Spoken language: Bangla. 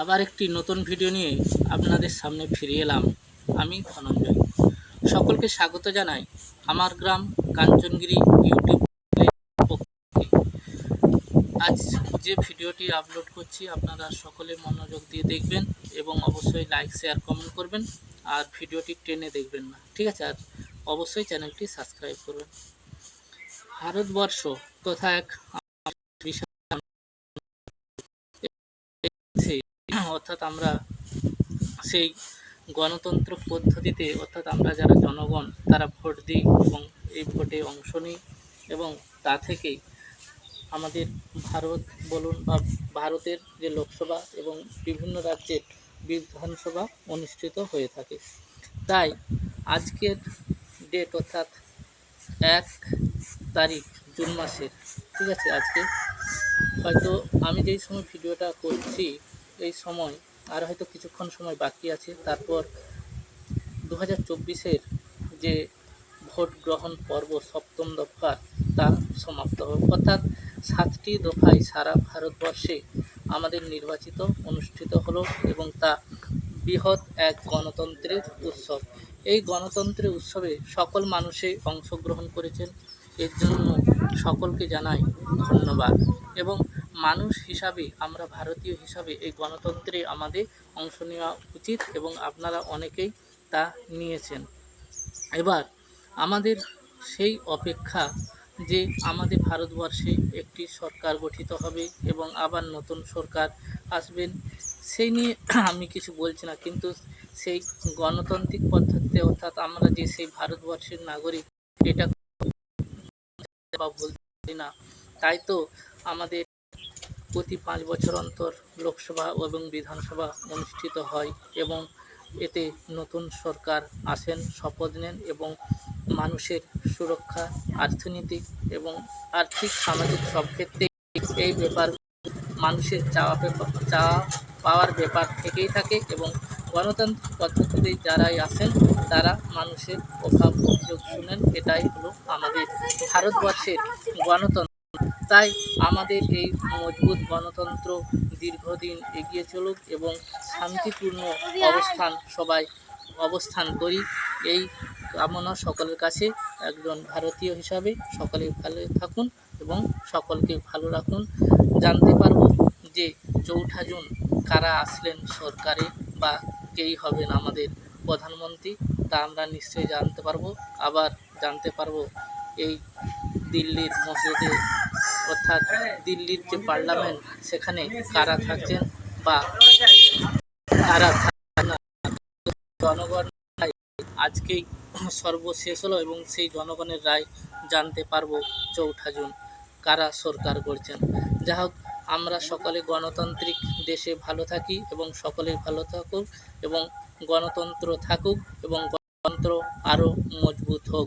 আবার একটি নতুন ভিডিও নিয়ে আপনাদের সামনে ফিরে এলাম। আমি ধনঞ্জয়। সকলকে স্বাগত জানাই আমার গ্রাম কাঞ্চনগিরি ইউটিউব। আজ যে ভিডিওটি আপলোড করছি, আপনারা সকলে মনোযোগ দিয়ে দেখবেন এবং অবশ্যই লাইক, শেয়ার, কমেন্ট করবেন আর ভিডিওটি টেনে দেখবেন না। ঠিক আছে, আর অবশ্যই চ্যানেলটি সাবস্ক্রাইব করবেন। ভারতবর্ষ তথা এক অর্থাৎ আমরা সেই গণতন্ত্র পদ্ধতিতে অর্থাৎ আমরা যারা জনগণ, তারা ভোট দিই এবং এই ভোটে অংশ নিই এবং তা থেকেই আমাদের ভারত বলুন বা ভারতের যে লোকসভা এবং বিভিন্ন রাজ্যের বিধানসভা অনুষ্ঠিত হয়ে থাকে। তাই আজকের ডেট অর্থাৎ এক তারিখ জুন মাসের, ঠিক আছে? আজকে হয়তো আমি যেই সময় ভিডিওটা করছি এই সময়, আর হয়তো কিছুক্ষণ সময় বাকি আছে, তারপর দু হাজার চব্বিশের যে ভোট গ্রহণ পর্ব সপ্তম দফা, তা সমাপ্ত হবে। অর্থাৎ সাতটি দফায় সারা ভারতবর্ষে আমাদের নির্বাচিত, অনুষ্ঠিত হলো এবং তা বৃহৎ এক গণতন্ত্রের উৎসব। এই গণতন্ত্রের উৎসবে সকল মানুষই অংশগ্রহণ করেছেন। এর জন্য সকলকে জানাই ধন্যবাদ। এবং মানুষ হিসাবে, আমরা ভারতীয় হিসাবে এই গণতন্ত্রে আমাদের অংশ নেওয়া উচিত এবং আপনারা অনেকেই তা নিয়েছেন। এবার আমাদের সেই অপেক্ষা যে আমাদের ভারতবর্ষে একটি সরকার গঠিত হবে এবং আবার নতুন সরকার আসবেন, সেই নিয়ে আমি কিছু বলছি না, কিন্তু সেই গণতান্ত্রিক পদ্ধতিতে অর্থাৎ আমরা যে সেই ভারতবর্ষের নাগরিক এটা বলছি না, তাই তো আমাদের প্রতি পাঁচ বছর অন্তর লোকসভা এবং বিধানসভা অনুষ্ঠিত হয় এবং এতে নতুন সরকার আসেন, শপথ নেন এবং মানুষের সুরক্ষা অর্থনৈতিক এবং আর্থিক, সামাজিক সব ক্ষেত্রেই এই ব্যাপার মানুষের চাওয়া চাওয়া পাওয়ার ব্যাপার থেকেই থাকে এবং গণতান্ত্রিক পদ্ধতিতে যারাই আসেন তারা মানুষের অভাব অভিযোগ শুনেন, এটাই হলো আমাদের ভারতবর্ষের গণতন্ত্র। তাই আমাদের এই মজবুত গণতন্ত্র দীর্ঘদিন এগিয়ে চলুক এবং শান্তিপূর্ণ অবস্থান সবাই অবস্থান করি। এই কামনা সকলের কাছে, একজন ভারতীয় হিসাবে সকলে ভালো থাকুন এবং সকলকে ভালো রাখুন। জানতে পারব যে চৌঠা জুন কারা আসলেন সরকারে বা কেই হবেন আমাদের প্রধানমন্ত্রী, তা আমরা নিশ্চয়ই জানতে পারব। আবার জানতে পারব এই দিল্লির মসজিদে অর্থাৎ দিল্লির যে পার্লামেন্ট, সেখানে কারা থাকছেন বা কারা জনগণ আজকেই সর্বশেষ হলো এবং সেই জনগণের রায় জানতে পারব চৌঠা জুন, কারা সরকার করছেন। যা হোক, আমরা সকলে গণতান্ত্রিক দেশে ভালো থাকি এবং সকলে ভালো থাকুক এবং গণতন্ত্র থাকুক এবং গণতন্ত্র আরও মজবুত হোক।